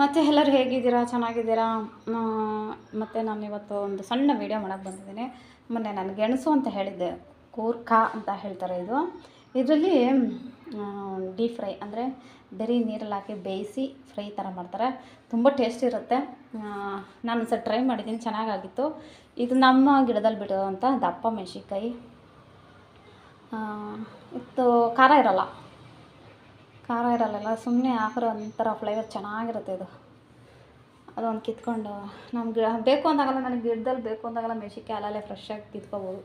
ಮತ್ತು ಎಲ್ಲರೂ ಹೇಗಿದ್ದೀರಾ? ಚೆನ್ನಾಗಿದ್ದೀರಾ? ಮತ್ತು ನಾನು ಇವತ್ತು ಒಂದು ಸಣ್ಣ ವೀಡಿಯೋ ಮಾಡೋಕ್ಕೆ ಬಂದಿದ್ದೀನಿ. ಮೊನ್ನೆ ನಾನು ಗೆಣಸು ಅಂತ ಹೇಳಿದ್ದೆ. ಕೂರ್ಖಾ ಅಂತ ಹೇಳ್ತಾರೆ ಇದು. ಇದರಲ್ಲಿ ಡೀಪ್ ಫ್ರೈ ಅಂದರೆ ಬರೀ ನೀರಲ್ಲಿ ಹಾಕಿ ಬೇಯಿಸಿ ಫ್ರೈ ಥರ ಮಾಡ್ತಾರೆ. ತುಂಬ ಟೇಸ್ಟ್ ಇರುತ್ತೆ. ನಾನು ಸರ್ ಟ್ರೈ ಮಾಡಿದ್ದೀನಿ. ಚೆನ್ನಾಗಾಗಿತ್ತು. ಇದು ನಮ್ಮ ಗಿಡದಲ್ಲಿ ಬಿಡೋವಂಥ ದಪ್ಪ ಮೆಣಸಿನ್ಕಾಯಿ. ಇದು ಖಾರ ಇರೋಲ್ಲ. ಖಾರ ಇರಲ್ಲ ಸುಮ್ಮನೆ ಹಾಕಿರೋ ಒಂಥರ ಫ್ಲೇವರ್ ಚೆನ್ನಾಗಿರುತ್ತೆ ಇದು. ಅದೊಂದು ಕಿತ್ಕೊಂಡು, ನಮ್ಗೆ ಬೇಕು ಅಂದಾಗಲ್ಲ, ನನಗೆ ಗಿಡದಲ್ಲಿ ಬೇಕು ಅಂದಾಗಲ್ಲ ಮೆಣಸಿಕೆ ಅಲ್ಲಲ್ಲೇ ಫ್ರೆಶ್ ಆಗಿ ಕಿತ್ಕೋಬೋದು.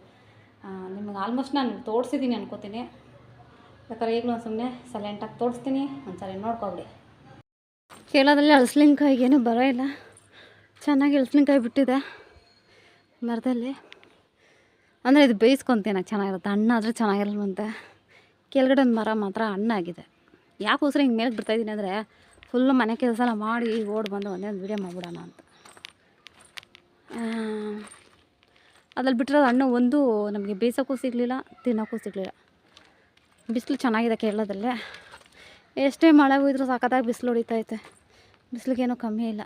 ನಿಮ್ಗೆ ಆಲ್ಮೋಸ್ಟ್ ನಾನು ತೋರಿಸಿದ್ದೀನಿ ಅನ್ಕೋತೀನಿ. ಬೇಕಾದ್ರೆ ಈಗಲೂ ಸುಮ್ಮನೆ ಸೈಲೆಂಟಾಗಿ ತೋರಿಸ್ತೀನಿ, ಒಂದ್ಸರಿ ನೋಡ್ಕೊಬಿಡಿ. ಕೇಳೋದ್ರಲ್ಲಿ ಹಳಸ್ಲಿಂಕಾಯಿಗೆ ಏನೂ ಬರೋ ಇಲ್ಲ. ಚೆನ್ನಾಗಿ ಹಳಸ್ಲಿಂಕಾಯಿ ಬಿಟ್ಟಿದೆ. ಮರದಲ್ಲಿ. ಅಂದರೆ ಇದು ಬೇಯಿಸ್ಕೊತೀನಿ, ಚೆನ್ನಾಗಿರುತ್ತೆ. ಹಣ್ಣಾದರೆ ಚೆನ್ನಾಗಿರಲ್ವಂತೆ. ಕೆಳಗಡೆ ಒಂದು ಮರ ಮಾತ್ರ ಹಣ್ಣಾಗಿದೆ. ಯಾಕೋಸ್ಕರ ಹಿಂಗೆ ಮೇಲೆ ಬಿಡ್ತಾಯಿದ್ದೀನಿ ಅಂದರೆ ಫುಲ್ಲು ಮನೆ ಕೆಲಸ ಎಲ್ಲ ಮಾಡಿ ಓಡ್ ಬಂದು ಒಂದೇ ಒಂದು ವೀಡಿಯೋ ಮಾಡಿಬಿಡೋಣ ಅಂತ. ಅದ್ರಲ್ಲಿ ಬಿಟ್ಟಿರೋದು ಹಣ್ಣು ಒಂದು, ನಮಗೆ ಬೇಯಿಸೋಕ್ಕೂ ಸಿಗಲಿಲ್ಲ, ತಿನ್ನೋಕ್ಕೂ ಸಿಗಲಿಲ್ಲ. ಬಿಸಿಲು ಚೆನ್ನಾಗಿದೆ ಕೇರಳದಲ್ಲೇ. ಎಷ್ಟೇ ಮಳೆ ಹೋಯ್ದರೂ ಸಖತ್ತಾಗಿ ಬಿಸಿಲು ಹೊಡಿತೈತೆ ಬಿಸಿಲಿಗೇನೂ ಕಮ್ಮಿ ಇಲ್ಲ.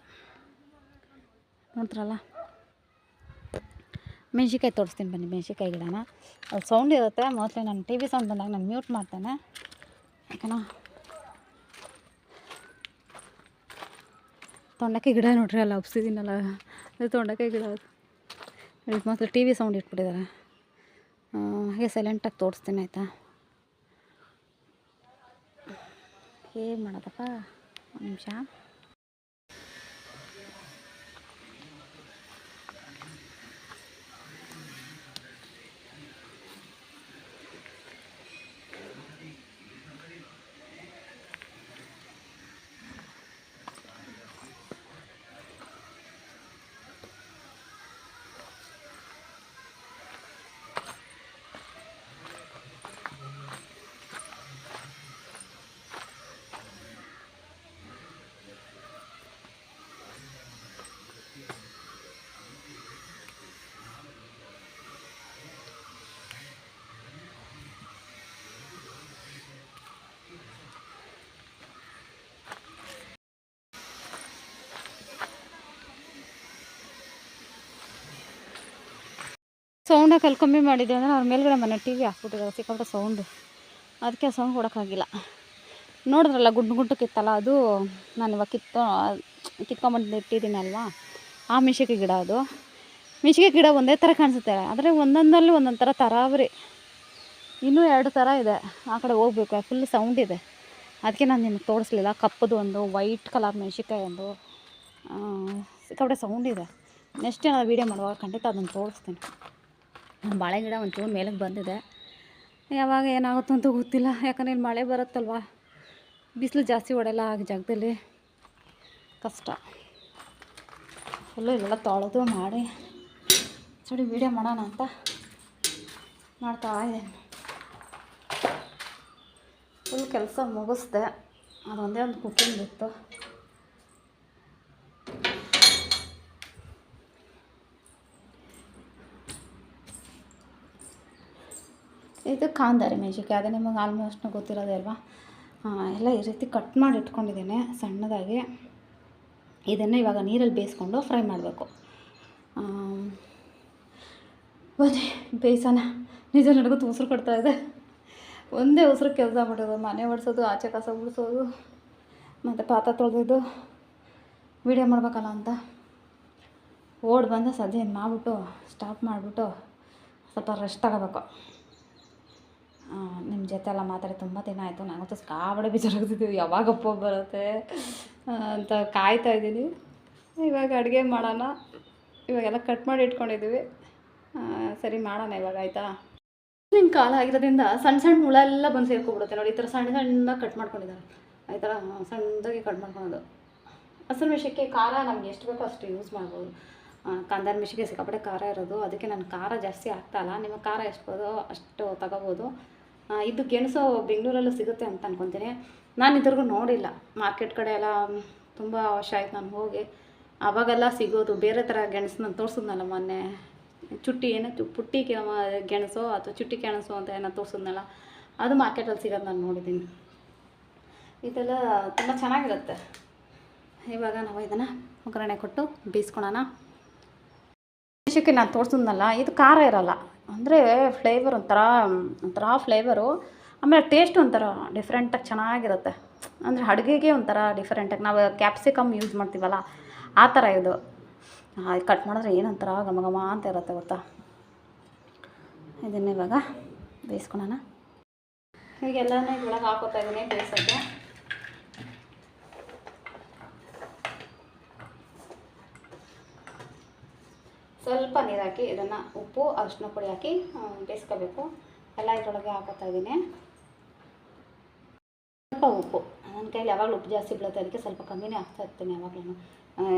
ನೋಡ್ತಾರಲ್ಲ? ಮೆಣ್ಸಿನ್ಕಾಯಿ ತೋರಿಸ್ತೀನಿ ಬನ್ನಿ, ಮೆಣ್ಸಿನ್ಕಾಯಿ ಗಿಡನ. ಅದು ಸೌಂಡ್ ಇರುತ್ತೆ ಮೋಸ್ಟ್ಲಿ ನಾನು ಟಿ ವಿ ಸೌಂಡ್ ಬಂದಾಗ ನಾನು ಮ್ಯೂಟ್ ಮಾಡ್ತೇನೆ. ಯಾಕನ? ತೊಂಡಕಾಯಿ ಗಿಡ ನೋಡ್ರಿ ಅಲ್ಲ ಒಪ್ಸಿದ್ದೀನಲ್ಲ ಅದು ತೊಂಡಕಾಯಿ ಗಿಡ ಇದು ಮಾತ್ರ ಟಿ ವಿ ಸೌಂಡ್ ಇಟ್ಬಿಟ್ಟಿದ್ದಾರೆ. ಹಾಗೆ ಸೈಲೆಂಟಾಗಿ ತೋರಿಸ್ತೀನಿ, ಆಯಿತಾ? ಏನು ಮಾಡೋದಪ್ಪ? ಒಂದು ನಿಮಿಷ. ಸೌಂಡಾಗಿ ಕಲ್ ಕಮ್ಮಿ ಮಾಡಿದ್ದೆ ಅಂದರೆ ಅವ್ರ ಮೇಲ್ಗಡೆ ಮನೆ ಟಿ ವಿ ಹಾಕ್ಬಿಟ್ಟಿದ್ದಾರೆ ಸಿಕ್ಕಾಪಟ್ಟೆ ಸೌಂಡು ಅದಕ್ಕೆ ಸೌಂಡ್ ಕೊಡೋಕ್ಕಾಗಿಲ್ಲ. ನೋಡಿದ್ರಲ್ಲ ಗುಂಡು ಗುಂಟಕ್ಕಿತ್ತಲ್ಲ ಅದು ನಾನು ಇವಾಗ ಕಿತ್ತೋ, ಕಿತ್ಕೊಂಬಂದು ಇಟ್ಟಿದ್ದೀನಿ ಅಲ್ವಾ? ಆ ಮಿಶಿಕೆ ಗಿಡ ಅದು. ಮಿಶಿಕೆ ಗಿಡ ಒಂದೇ ಥರ ಕಾಣಿಸುತ್ತೆ, ಆದರೆ ಒಂದೊಂದಲ್ಲಿ ಒಂದೊಂದು ಥರ ತರಾವರಿ ಇನ್ನೂ ಎರಡು ಥರ ಇದೆ, ಆ ಕಡೆ ಹೋಗ್ಬೇಕು ಫುಲ್ ಸೌಂಡ್ ಇದೆ. ಅದಕ್ಕೆ ನಾನು ನಿಮಗೆ ತೋರಿಸ್ಲಿಲ್ಲ, ಕಪ್ಪದು ಒಂದು ವೈಟ್ ಕಲರ್ ಮೆಣಸಿಕಾಯಿ ಒಂದು. ಸಿಕ್ಕಾಪಟ್ಟೆ ಸೌಂಡ್ ಇದೆ. ನೆಕ್ಸ್ಟ್ ಏನಾದ್ರು ವೀಡಿಯೋ ಮಾಡುವಾಗ ಖಂಡಿತ ಅದನ್ನು ತೋರಿಸ್ತೀನಿ. ಬಾಳೆ ಗಿಡ ಒಂಚೂರು ಮೇಲಕ್ಕೆ ಬಂದಿದೆ. ಯಾವಾಗ ಏನಾಗುತ್ತೋ ಅಂತ ಗೊತ್ತಿಲ್ಲ. ಯಾಕಂದರೆ ಇಲ್ಲಿ ಮಳೆ ಬರುತ್ತಲ್ವ? ಬಿಸಿಲು ಜಾಸ್ತಿ ಹೊಡೆಯಲ್ಲ ಆಗ ಜಾಗದಲ್ಲಿ. ಕಷ್ಟ. ಫುಲ್ಲು ಇಲ್ಲೆಲ್ಲ ತೊಳೆದು ಮಾಡಿ. ಸರಿ ವೀಡಿಯೋ ಮಾಡೋಣ ಅಂತ ಮಾಡ್ತಾ ಇದ್ದೇನೆ. ಫುಲ್ ಕೆಲಸ ಮುಗಿಸ್ದೆ. ಅದೊಂದೇ ಒಂದು ಕುಕಿಂಗ್ ಇತ್ತು ಇದು ಕಾಂದಾರಿ ಮೆಣಸಿನ್ಕಾಯಿ ಅದು ನಿಮಗೆ ಆಲ್ಮೋಸ್ಟ್ ಗೊತ್ತಿರೋದೇ ಅಲ್ವಾ? ಎಲ್ಲ ಈ ರೀತಿ ಕಟ್ ಮಾಡಿ ಇಟ್ಕೊಂಡಿದ್ದೀನಿ ಸಣ್ಣದಾಗಿ. ಇದನ್ನು ಇವಾಗ ನೀರಲ್ಲಿ ಬೇಯಿಸ್ಕೊಂಡು ಫ್ರೈ ಮಾಡಬೇಕು. ಬನ್ನಿ, ಬೇಯಿಸೋಣ. ನಿಜ ನನಗೂ ಉಸಿರು ಕೊಡ್ತಾ ಇದೆ. ಒಂದೇ ಉಸಿರು ಕೆಲಸ ಮಾಡೋದು, ಮನೆ ಒಡಿಸೋದು, ಆಚೆ ಕಸ ಉಳಿಸೋದು ಮತ್ತು ಪಾತ್ರ ತೊಳೆದಿದ್ದು. ವೀಡಿಯೋ ಮಾಡ್ಬೇಕಲ್ಲ ಅಂತ. ಓಡಿ ಬಂದು ಸದ್ಯ ಮಾಡಿಬಿಟ್ಟು ಸ್ಟಾಪ್ ಮಾಡಿಬಿಟ್ಟು ಸ್ವಲ್ಪ ರೆಸ್ಟ್ ತಗೋಬೇಕು. ನಿಮ್ಮ ಜೊತೆ ಎಲ್ಲ ಮಾತಾಡಿ ತುಂಬ ದಿನ ಆಯಿತು. ನನಗಂತೂ ಸಿಕ್ಕಾಬಡೆ ಬೇಜಾರಾಗ್ತಿದ್ದೀವಿ ಯಾವಾಗಪ್ಪ ಬರುತ್ತೆ? ಅಂತ ಕಾಯ್ತಾ ಇದ್ದೀನಿ. ಇವಾಗ ಅಡುಗೆ ಮಾಡೋಣ. ಇವಾಗೆಲ್ಲ ಕಟ್ ಮಾಡಿ ಇಟ್ಕೊಂಡಿದ್ದೀವಿ. ಸರಿ ಮಾಡೋಣ ಇವಾಗ, ಆಯಿತಾ? ನಿಮ್ಮ ಕಾಲ ಆಗಿರೋದ್ರಿಂದ ಸಣ್ಣ ಸಣ್ಣ ಹುಳ ಎಲ್ಲ ಬಂದು ಸೇರ್ಕೊಬಿಡುತ್ತೆ ನೋಡಿ. ಈ ಥರ ಸಣ್ಣ ಸಣ್ಣ ಕಟ್ ಮಾಡ್ಕೊಂಡಿದ್ದಾರೆ. ಈ ಥರ ಸಣ್ಣದಾಗಿ ಕಟ್ ಮಾಡ್ಕೊಳೋದು ಹಸಿರು ಮೆಣಸಿಕ್ಕೆ ಖಾರ ನಮ್ಗೆ ಎಷ್ಟು ಬೇಕೋ ಅಷ್ಟು ಯೂಸ್ ಮಾಡ್ಬೋದು. ಕಾಂದಾರ ಮಿಶಿಗೆ ಸಿಕ್ಕಾಪಟ್ಟೆ ಖಾರ ಇರೋದು. ಅದಕ್ಕೆ ನಾನು ಖಾರ ಜಾಸ್ತಿ ಆಗ್ತಾಯಿಲ್ಲ ನಿಮಗೆ ಖಾರ ಎಷ್ಟು ಅಷ್ಟು ತಗೋಬೋದು. ಇದು ಗೆಣಸು ಬೆಂಗಳೂರಲ್ಲೂ ಸಿಗುತ್ತೆ ಅಂತ ಅನ್ಕೊತೀನಿ. ನಾನು ಇದ್ರಿಗೂ ನೋಡಿಲ್ಲ. ಮಾರ್ಕೆಟ್ ಕಡೆ ಎಲ್ಲ ತುಂಬ ವರ್ಷ ಆಯ್ತು ನಾನು ಹೋಗಿ. ಆವಾಗೆಲ್ಲ ಸಿಗೋದು, ಬೇರೆ ಥರ ಗೆಣಸನ್ನ ನಾನು ತೋರಿಸಿದ್ನಲ್ಲ ಮೊನ್ನೆ. ಚುಟ್ಟಿ ಏನೋ ಪುಟ್ಟಿ ಗೆಣಸು ಅಥವಾ ಚುಟ್ಟಿ ಗೆಣಸು ಅಂತ ಏನೋ ತೋರಿಸಿದ್ನಲ್ಲ, ಅದು ಮಾರ್ಕೆಟಲ್ಲಿ ಸಿಗೋದು ನಾನು ನೋಡಿದ್ದೀನಿ. ಇದೆಲ್ಲ ತುಂಬ ಚೆನ್ನಾಗಿರುತ್ತೆ. ಇವಾಗ ನಾವು ಇದನ್ನು ಒಗ್ಗರಣೆ ಕೊಟ್ಟು ಬೇಯಿಸ್ಕೊಳೋಣ. ವಿಷಯಕ್ಕೆ ನಾನು ತೋರಿಸಿದ್ನಲ್ಲ, ಇದು ಖಾರ ಇರಲ್ಲ. ಅಂದರೆ ಫ್ಲೇವರ್ ಒಂಥರ ಒಂಥರ ಫ್ಲೇವರು ಆಮೇಲೆ ಟೇಸ್ಟ್ ಒಂಥರ ಡಿಫ್ರೆಂಟಾಗಿ ಚೆನ್ನಾಗಿರುತ್ತೆ. ಅಂದರೆ ಅಡುಗೆಗೆ ಒಂಥರ ಡಿಫ್ರೆಂಟಾಗಿ ನಾವು ಕ್ಯಾಪ್ಸಿಕಮ್ ಯೂಸ್ ಮಾಡ್ತೀವಲ್ಲ, ಆ ಥರ ಇದು. ಕಟ್ ಮಾಡಿದ್ರೆ ಏನೊಂಥರ ಘಮ ಘಮ ಅಂತ ಇರುತ್ತೆ ಗೊತ್ತಾ? ಇದನ್ನ ಇವಾಗ ಬೇಯಿಸ್ಕೊಳೋಣ. ಹೀಗೆಲ್ಲನೂ ಒಳಗೆ ಹಾಕೋತಾ ಇದ್ದೀನಿ ಬೇಯಿಸೋಕ್ಕೆ. ಸ್ವಲ್ಪ ನೀರು ಹಾಕಿ, ಇದನ್ನು ಉಪ್ಪು ಅರಿಶಿನ ಪುಡಿ ಹಾಕಿ ಬೇಯಿಸ್ಕೋಬೇಕು. ಎಲ್ಲ ಇದರೊಳಗೆ ಹಾಕೋತಾ ಇದ್ದೀನಿ. ಸ್ವಲ್ಪ ಉಪ್ಪು. ನನ್ನ ಕೈಯಲ್ಲಿ ಯಾವಾಗಲೂ ಉಪ್ಪು ಜಾಸ್ತಿ ಬೀಳುತ್ತೆ, ಅದಕ್ಕೆ ಸ್ವಲ್ಪ ಕಮ್ಮಿನೇ ಹಾಕ್ತಾ ಇರ್ತೀನಿ ಯಾವಾಗಲೂ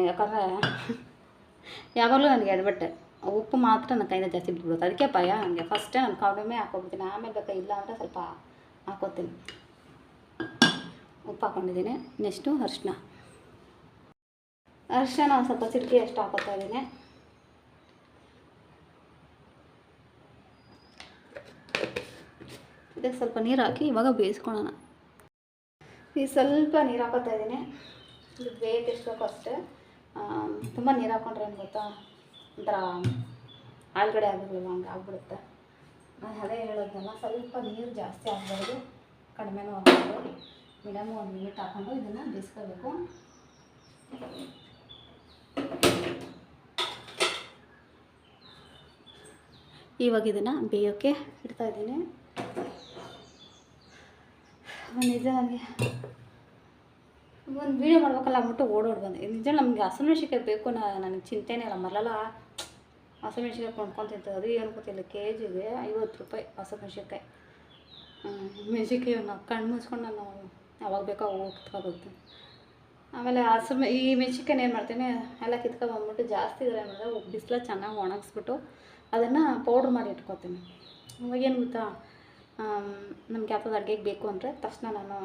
ಯಾಕಂದರೆ ಯಾವಾಗಲೂ ನನಗೆ ಎಡಬಿಟ್ಟೆ. ಉಪ್ಪು ಮಾತ್ರ ನನ್ನ ಕೈಯಿಂದ ಜಾಸ್ತಿ ಬಿಟ್ಬಿಡುತ್ತೆ ಅದಕ್ಕೆ ಭಯ ನನಗೆ. ಫಸ್ಟೇ ನಾನು ಕಡಿಮೆ ಹಾಕೋಗ್ತೀನಿ ಆಮೇಲೆ ಬೇಕಾ ಇಲ್ಲ ಅಂದರೆ ಸ್ವಲ್ಪ ಹಾಕೋತೀನಿ. ಉಪ್ಪು ಹಾಕ್ಕೊಂಡಿದ್ದೀನಿ ನೆಕ್ಸ್ಟು ಅರಿಶಿನ ಅರಿಶಿನ ಸ್ವಲ್ಪ ಚಿಟಿಕೆ ಅಷ್ಟು ಹಾಕೋತಾ ಇದ್ದೀನಿ. ಇದಕ್ಕೆ ಸ್ವಲ್ಪ ನೀರು ಹಾಕಿ ಇವಾಗ ಬೇಯಿಸ್ಕೊಳ್ಳೋಣ. ಈ ಸ್ವಲ್ಪ ನೀರು ಹಾಕೋತಾ ಇದ್ದೀನಿ. ಇದು ಬೇಯಕ್ಕೆ ಅಷ್ಟೇ. ತುಂಬ ನೀರು ಹಾಕೊಂಡ್ರೆ ಏನು ಗೊತ್ತಾ? ಒಂಥರ ಆಲ್ಗಡೆ ಆಗಿರಲಿಲ್ಲ, ಹಂಗೆ ಆಗ್ಬಿಡುತ್ತೆ. ನಾನು ಅದೇ ಹೇಳೋದಲ್ಲ, ಸ್ವಲ್ಪ ನೀರು ಜಾಸ್ತಿ ಆಗಬಾರ್ದು. ಕಡಿಮೆನೂ ಆಗಬಾರ್ದು ಮೀಡಿಯಮ್ ಒಂದು ಮಿನಿಟ್ ಹಾಕೊಂಡು ಇದನ್ನು ಬೇಯಿಸ್ಕೋಬೇಕು ಇವಾಗ ಇದನ್ನು ಬೇಯೋಕ್ಕೆ ಇಡ್ತಾ ಇದ್ದೀನಿ ನಿಜ ನನಗೆ ಒಂದು ವೀಡಿಯೋ ಮಾಡ್ಬೇಕಲ್ಲ ಅಂದ್ಬಿಟ್ಟು ಓಡೋಡಿ ಬಂದೆ. ನಿಜ ನಮಗೆ ಹಸಿಮೆಣ್ಸಿಕಾಯಿ ಬೇಕು ನನಗೆ ಚಿಂತೆನೇ ಇಲ್ಲ. ಮರಲ್ಲ ಹಸಿಮೆಣ್ಸಿಕಾಯಿ ಕೊಂಡ್ಕೊಂಡು ತಿಂತದೆ ಅದು ಏನು ಗೊತ್ತಿಲ್ಲ. ಕೆ ಜಿಗೆ ಐವತ್ತು ರೂಪಾಯಿ ಹಸಿಮೆಣ್ಸಿಕಾಯಿ ಮೆಣ್ಸಿಕಾಯಿ ಕಣ್ಣು ಮುಚ್ಕೊಂಡು ನಾನು ಯಾವಾಗ ಬೇಕೋ ಅವಾಗ ಬರುತ್ತೆ ಆಮೇಲೆ ಹಸಿಮೆ, ಈ ಮೆಣ್ಸಿನ್ಕಾಯಿನ ಏನು ಮಾಡ್ತೀನಿ, ಎಲ್ಲ ಕಿತ್ಕೊಂಡ್ಬಂದ್ಬಿಟ್ಟು ಜಾಸ್ತಿ ಇದ್ರೆ ಏನು ಮಾಡಿದೆ ಬಿಸಿಲ ಚೆನ್ನಾಗಿ ಒಣಗಿಸ್ಬಿಟ್ಟು ಅದನ್ನು ಪೌಡ್ರ್ ಮಾಡಿ ಇಟ್ಕೊತೀನಿ. ಅವಾಗೇನು ಗೊತ್ತಾ ನಮ್ಗೆ ಯಾವ್ದಾದ್ರು ಅಡುಗೆಗೆ ಬೇಕು ಅಂದರೆ ತಕ್ಷಣ ನಾನು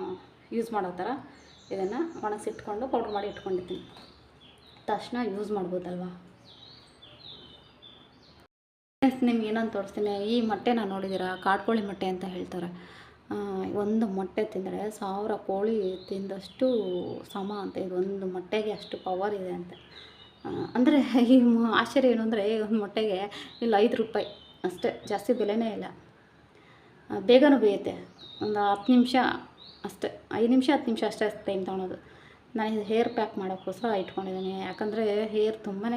ಯೂಸ್ ಮಾಡೋ ಥರ ಇದನ್ನು ಒಣಗಿಸಿಟ್ಕೊಂಡು ಪೌಡ್ರ್ ಮಾಡಿ ಇಟ್ಕೊಂಡಿರ್ತೀನಿ. ತಕ್ಷಣ ಯೂಸ್ ಮಾಡ್ಬೋದಲ್ವಾ? ನಿಮ್ಗೆ ಏನಂತ ತೋರಿಸ್ತೀನಿ. ಈ ಮೊಟ್ಟೆ ನಾನು ನೋಡಿದ್ದೀರಾ ಕಾಡ್ಕೋಳಿ ಮೊಟ್ಟೆ ಅಂತ ಹೇಳ್ತಾರೆ. ಒಂದು ಮೊಟ್ಟೆ ತಿಂದರೆ ಸಾವಿರ ಕೋಳಿ ತಿಂದಷ್ಟು ಸಮ ಅಂತ, ಇದು ಒಂದು ಮೊಟ್ಟೆಗೆ ಅಷ್ಟು ಪವರ್ ಇದೆ ಅಂತೆ. ಅಂದರೆ ಈ ಆಶ್ಚರ್ಯ ಏನು ಅಂದರೆ ಒಂದು ಮೊಟ್ಟೆಗೆ ಇಲ್ಲಿ ಐದು ರೂಪಾಯಿ. ಅಷ್ಟೇ, ಜಾಸ್ತಿ ಬೆಲೆನೇ ಇಲ್ಲ. ಬೇಗನೂ ಬೇಯುತ್ತೆ. ಒಂದು ಹತ್ತು ನಿಮಿಷ ಅಷ್ಟೇ, ಐದು ನಿಮಿಷ, ಹತ್ತು ನಿಮಿಷ ಅಷ್ಟೇ ಟೈಮ್ ತೊಗೊಳೋದು. ನಾನು ಹೇರ್ ಪ್ಯಾಕ್ ಮಾಡೋಕ್ಕೋಸ್ಕರ ಇಟ್ಕೊಂಡಿದ್ದೀನಿ. ಯಾಕಂದರೆ ಹೇರ್ ತುಂಬಾ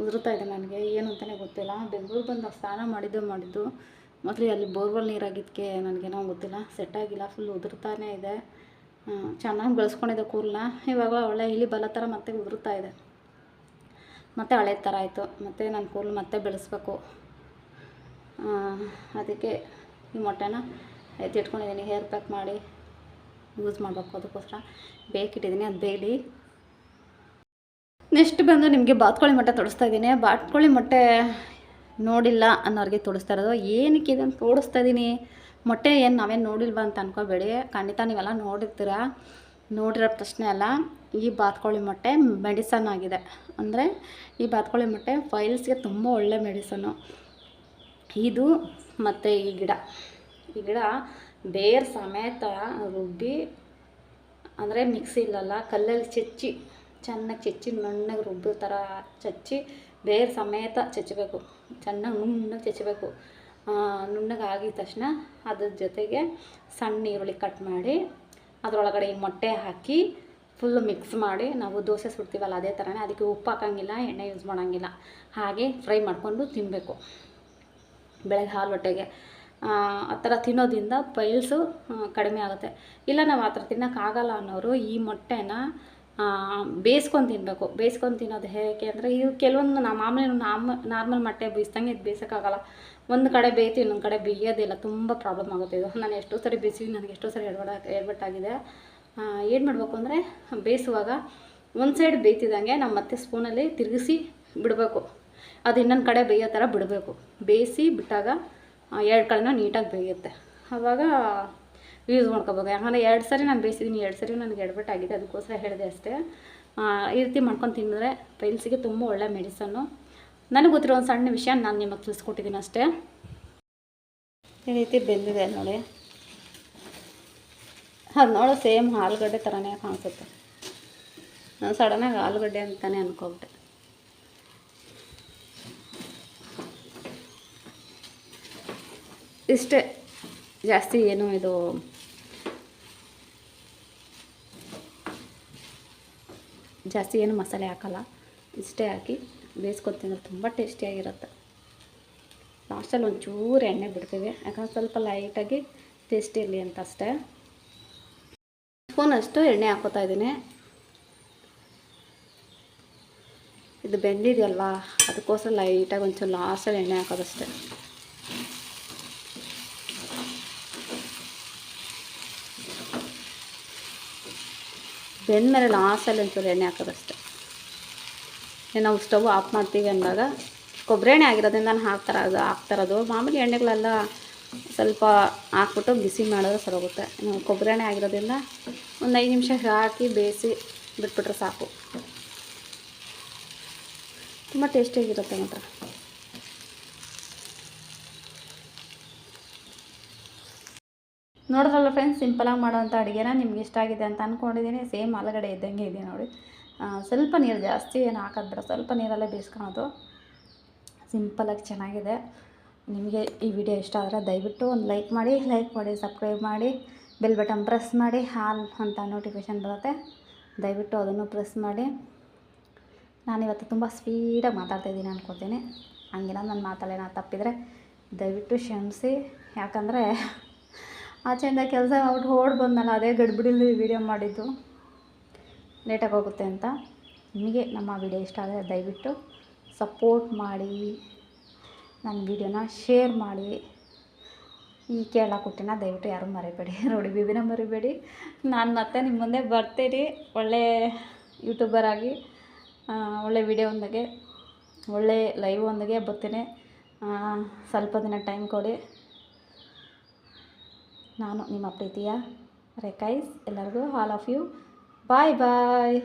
ಉದುರುತ್ತಾ ಇದೆ ನನಗೆ. ಏನು ಅಂತಲೇ ಗೊತ್ತಿಲ್ಲ. ಬೆಂಗಳೂರು ಬಂದು ಸ್ನಾನ ಮಾಡಿದ್ದು ಮಾಡಿದ್ದು, ಮೊದಲು ಅಲ್ಲಿ ಬೋರ್ವೆಲ್ ನೀರಾಗಿದ್ದಕ್ಕೆ ನನಗೇನೋ ಗೊತ್ತಿಲ್ಲ. ಸೆಟ್ ಆಗಿಲ್ಲ. ಫುಲ್ ಉದುರ್ತಾನೇ ಇದೆ. ಚೆನ್ನಾಗಿ ಬೆಳೆಸ್ಕೊಂಡಿದ್ದೆ ಕೂದಲನ್ನ ಇವಾಗ ಒಳ್ಳೆ ಇಲಿ ಬಲ ಥರ ಮತ್ತೆ ಉದುರುತ್ತಾ ಇದೆ. ಮತ್ತೆ ಹಳೆ ಥರ ಆಯಿತು. ಮತ್ತು ನಾನು ಕೂದಲು ಮತ್ತೆ ಬೆಳೆಸ್ಬೇಕು. ಅದಕ್ಕೆ ಈ ಮೊಟ್ಟೆನ ಎತ್ತಿಟ್ಕೊಂಡಿದ್ದೀನಿ ಹೇರ್ ಪ್ಯಾಕ್ ಮಾಡಿ ಯೂಸ್ ಮಾಡಬೇಕು ಅದಕ್ಕೋಸ್ಕರ. ಬೇಕಿಟ್ಟಿದ್ದೀನಿ ಅದು ಬೇಯಲಿ ನೆಕ್ಸ್ಟ್ ಬಂದು ನಿಮಗೆ ಬಾತ್ಕೋಳಿ ಮೊಟ್ಟೆ ತೋರಿಸ್ತಾ ಇದ್ದೀನಿ. ಬಾತ್ಕೋಳಿ ಮೊಟ್ಟೆ ನೋಡಿಲ್ಲ ಅನ್ನೋರಿಗೆ ತೋರಿಸ್ತಾ ಇರೋದು. ಏನಕ್ಕೆ ಇದನ್ನು ತೋರಿಸ್ತಾ ಇದ್ದೀನಿ? ಮೊಟ್ಟೆ ಏನು ನಾವೇನು ನೋಡಿಲ್ವಾ ಅಂತ ಅನ್ಕೋಬೇಡಿ. ಖಂಡಿತ ನೀವೆಲ್ಲ ನೋಡಿರ್ತೀರ? ನೋಡಿರೋ ಪ್ರಶ್ನೆ ಅಲ್ಲ. ಈ ಬಾತ್ಕೋಳಿ ಮೊಟ್ಟೆ ಮೆಡಿಸನ್ ಆಗಿದೆ. ಅಂದರೆ ಈ ಬಾತ್ಕೋಳಿ ಮೊಟ್ಟೆ ಫೈಲ್ಸ್ಗೆ ತುಂಬ ಒಳ್ಳೆ ಮೆಡಿಸನ್ನು ಇದು ಮತ್ತು ಈ ಗಿಡ. ಈ ಗಿಡ ಬೇರ್ ಸಮೇತ ರುಬ್ಬಿ, ಅಂದರೆ ಮಿಕ್ಸಿ ಇಲ್ಲಲ್ಲ, ಕಲ್ಲಲ್ಲಿ ಚಚ್ಚಿ, ಚೆನ್ನಾಗಿ ಚಚ್ಚಿ ನುಣ್ಣಗೆ ರುಬ್ಬೋ ಥರ ಚಚ್ಚಿ ಬೇರ್ ಸಮೇತ ಚಚ್ಚಬೇಕು. ಚೆನ್ನಾಗಿ ನುಣ್ಣಗೆ ಚಚ್ಚಬೇಕು. ನುಣ್ಣಗೆ ಆಗಿದ ತಕ್ಷಣ ಅದ್ರ ಜೊತೆಗೆ ಸಣ್ಣ ಈರುಳ್ಳಿ ಕಟ್ ಮಾಡಿ, ಅದರೊಳಗಡೆ ಈ ಮೊಟ್ಟೆ ಹಾಕಿ ಫುಲ್ಲು ಮಿಕ್ಸ್ ಮಾಡಿ, ನಾವು ದೋಸೆ ಸುಡ್ತೀವಲ್ಲ ಅದೇ ಥರನೇ ಅದಕ್ಕೆ ಉಪ್ಪು ಹಾಕೋಂಗಿಲ್ಲ, ಎಣ್ಣೆ ಯೂಸ್ ಮಾಡೋಂಗಿಲ್ಲ. ಹಾಗೆ ಫ್ರೈ ಮಾಡಿಕೊಂಡು ತಿನ್ನಬೇಕು ಬೆಳಗ್ಗೆ ಹಾಲು ಹೊಟ್ಟೆಗೆ, ಆ ಥರ ತಿನ್ನೋದ್ರಿಂದ ಪೈಲ್ಸು ಕಡಿಮೆ ಆಗುತ್ತೆ. ಇಲ್ಲ ನಾವು ಆ ಥರ ತಿನ್ನೋಕ್ಕಾಗಲ್ಲ ಅನ್ನೋರು ಈ ಮೊಟ್ಟೆನ ಬೇಯಿಸ್ಕೊಂಡು ತಿನ್ನಬೇಕು ಬೇಯಿಸ್ಕೊಂಡು ತಿನ್ನೋದು ಹೇಗೆ ಅಂದರೆ ಇವು ಕೆಲವೊಂದು ನಾವು ಮಾಮೂಲಿ ನಾಮ ನಾರ್ಮಲ್ ಮೊಟ್ಟೆ ಬೇಯಿಸ್ದಂಗೆ ಇದು ಬೇಯಿಸೋಕ್ಕಾಗಲ್ಲ ಒಂದು ಕಡೆ ಬೇಯ್ತು ಇನ್ನೊಂದು ಕಡೆ ಬೇಯೋದಿಲ್ಲ ತುಂಬ ಪ್ರಾಬ್ಲಮ್ ಆಗುತ್ತೆ ಇದು. ನಾನು ಎಷ್ಟೋ ಸರಿ ಬೇಯಿಸಿ ನನಗೆ ಎಷ್ಟೋ ಸರಿ ಎಡವಡ ಎಡವಟ್ಟಾಗಿದೆ ಏನು ಮಾಡಬೇಕು ಅಂದರೆ, ಬೇಯಿಸುವಾಗ ಒಂದು ಸೈಡ್ ಬೇಯ್ತಿದ್ದಂಗೆ ನಾವು ಮತ್ತೆ ಸ್ಪೂನಲ್ಲಿ ತಿರುಗಿಸಿ ಬಿಡಬೇಕು. ಅದು ಇನ್ನೊಂದು ಕಡೆ ಬೇಯೋ ಥರ ಬಿಡಬೇಕು. ಬೇಯಿಸಿ ಬಿಟ್ಟಾಗ ಎರಡು ಕಡೆನೂ ನೀಟಾಗಿ ಬೇಯುತ್ತೆ. ಆವಾಗ ಯೂಸ್ ಮಾಡ್ಕೋಬೇಕು ಯಾಕಂದರೆ ಎರಡು ಸರಿ ನಾನು ಬೇಯಿಸಿದ್ದೀನಿ ಎರಡು ಸರಿ ನನಗೆ ಎಡವಟ್ಟಾಗಿದೆ ಅದಕ್ಕೋಸ್ಕರ ಹೇಳಿದೆ ಅಷ್ಟೇ. ಈ ರೀತಿ ಮಾಡ್ಕೊಂಡು ತಿಂದರೆ ಪೈಲ್ಸಿಗೆ ತುಂಬ ಒಳ್ಳೆ ಮೆಡಿಸನ್ನು ನನಗೆ ಗೊತ್ತಿರೋ ಒಂದು ಸಣ್ಣ ವಿಷಯ ನಾನು ನಿಮಗೆ ತಿಳಿಸ್ಕೊಟ್ಟಿದ್ದೀನಿ ಅಷ್ಟೇ. ಈ ರೀತಿ ಬೆಂದಿದೆ ನೋಡಿ. ಅದು ನೋಡೋ ಸೇಮ್ ಆಲೂಗಡ್ಡೆ ಥರನೇ ಕಾಣಿಸುತ್ತೆ. ನಾನು ಸಡನ್ನಾಗಿ ಆಲೂಗಡ್ಡೆ ಅಂತಲೇ ಅನ್ಕೊಬಿಟ್ಟೆ. ಇಷ್ಟೇ. ಜಾಸ್ತಿ ಏನು ಇದು ಜಾಸ್ತಿ ಏನು ಮಸಾಲೆ ಹಾಕಲ್ಲ. ಇಷ್ಟೇ ಹಾಕಿ ಬೇಯಿಸ್ಕೊತಿದ್ರೆ ತುಂಬ ಟೇಸ್ಟಿಯಾಗಿರುತ್ತೆ ಲಾಸ್ಟಲ್ಲಿ ಒಂಚೂರು ಎಣ್ಣೆ ಬಿಡ್ತೀವಿ. ಯಾಕಂದ್ರೆ ಸ್ವಲ್ಪ ಲೈಟಾಗಿ ಟೇಸ್ಟಿ ಇರಲಿ ಅಂತ ಅಷ್ಟೇ. ಸ್ಪೂನಷ್ಟು ಎಣ್ಣೆ ಹಾಕೋತಾ ಇದ್ದೀನಿ. ಇದು ಬೆಂದಿದೆಯಲ್ಲ ಅದಕ್ಕೋಸ್ಕರ ಲೈಟಾಗಿ ಒಂಚೂರು ಲಾಸ್ಟಲ್ಲಿ ಎಣ್ಣೆ ಹಾಕೋದಷ್ಟೇ. ಬೆಂದಮೇಲೆ ಲಾಸಲ್ಲಿ ಒಂಚೂರು ಎಣ್ಣೆ ಹಾಕೋದಷ್ಟೆ. ನಾವು ಸ್ಟವ್ ಆಫ್ ಮಾಡ್ತೀವಿ ಅಂದಾಗ ಕೊಬ್ಬರಿ ಎಣ್ಣೆ ಆಗಿರೋದ್ರಿಂದ ನಾನು ಹಾಕ್ತಾರ, ಅದು ಹಾಕ್ತಾರದು ಮಾಮೂಲಿ ಎಣ್ಣೆಗಳೆಲ್ಲ ಸ್ವಲ್ಪ ಹಾಕ್ಬಿಟ್ಟು ಬಿಸಿ ಮಾಡಿದ್ರೆ ಸರೋಗುತ್ತೆ ಕೊಬ್ಬರಿ ಎಣ್ಣೆ ಆಗಿರೋದ್ರಿಂದ ಒಂದು ಐದು ನಿಮಿಷ ಹಾಕಿ ಬೇಯಿಸಿ ಬಿಟ್ಬಿಟ್ರೆ ಸಾಕು. ತುಂಬ ಟೇಸ್ಟಿಯಾಗಿರುತ್ತೆ ಮಾತ್ರ. ನೋಡಿದ್ರಲ್ಲ ಫ್ರೆಂಡ್ಸ್ ಸಿಂಪಲಾಗಿ ಮಾಡೋವಂಥ ಅಡುಗೆನ ನಿಮ್ಗೆ ಇಷ್ಟ ಆಗಿದೆ ಅಂತ ಅಂದ್ಕೊಂಡಿದ್ದೀನಿ ಸೇಮ್ ಆಲೂಗಡೆ ಇದ್ದಂಗೆ ಇದೆ ನೋಡಿ. ಸ್ವಲ್ಪ ನೀರು ಜಾಸ್ತಿ ಏನು ಹಾಕೋದು ಬೇಡ. ಸ್ವಲ್ಪ ನೀರಲ್ಲೇ ಬೇಯಿಸ್ಕೊಳೋದು. ಸಿಂಪಲಾಗಿ ಚೆನ್ನಾಗಿದೆ. ನಿಮಗೆ ಈ ವಿಡಿಯೋ ಇಷ್ಟ ಆದರೆ ದಯವಿಟ್ಟು ಒಂದು ಲೈಕ್ ಮಾಡಿ ಲೈಕ್ ಮಾಡಿ ಸಬ್ಸ್ಕ್ರೈಬ್ ಮಾಡಿ ಬೆಲ್ ಬಟನ್ ಪ್ರೆಸ್ ಮಾಡಿ, ಹಾಲ್ ಅಂತ ನೋಟಿಫಿಕೇಷನ್ ಬರುತ್ತೆ. ದಯವಿಟ್ಟು ಅದನ್ನು ಪ್ರೆಸ್ ಮಾಡಿ. ನಾನಿವತ್ತು ತುಂಬ ಸ್ಪೀಡಾಗಿ ಮಾತಾಡ್ತಾ ಇದ್ದೀನಿ ಅನ್ಕೊತೀನಿ. ಹಂಗಿಲ್ಲ ನನ್ನ ಮಾತಾಡೇನ ತಪ್ಪಿದರೆ ದಯವಿಟ್ಟು ಕ್ಷಮಿಸಿ. ಯಾಕಂದರೆ ಆಚೆಯಿಂದ ಕೆಲಸ ಮಾಡ್ಬಿಟ್ಟು ಓಡ್ ಬಂದಲ್ಲ ಅದೇ ಗಡ್ಬಿಡಿಲಿ ವೀಡಿಯೋ ಮಾಡಿದ್ದು. ಲೇಟಾಗಿ ಹೋಗುತ್ತೆ ಅಂತ. ನಿಮಗೆ ನಮ್ಮ ವಿಡಿಯೋ ಇಷ್ಟ ಆದರೆ ದಯವಿಟ್ಟು ಸಪೋರ್ಟ್ ಮಾಡಿ ನನ್ನ ವಿಡಿಯೋನ ಶೇರ್ ಮಾಡಿ. ಈ ಕೇರಳ ದಯವಿಟ್ಟು ಯಾರೂ ಮರಿಬೇಡಿ, ನೋಡಿ ಬಿಬಿನ ಮರಿಬೇಡಿ. ನಾನು ಮತ್ತೆ ನಿಮ್ಮ ಮುಂದೆ ಬರ್ತೀರಿ ಒಳ್ಳೆ ಯೂಟ್ಯೂಬರ್ ಆಗಿ ಒಳ್ಳೆ ವಿಡಿಯೋ ಒಂದಿಗೆ ಒಳ್ಳೆ ಲೈವ್ ಒಂದಿಗೆ ಬರ್ತೀನಿ. ಸ್ವಲ್ಪ ದಿನ ಟೈಮ್ ಕೊಡಿ. ನಾನು ನಿಮ್ಮ ಪ್ರೀತಿಯ ರೆಕೈಸ್ ಎಲ್ಲರಿಗೂ all of you. Bye bye.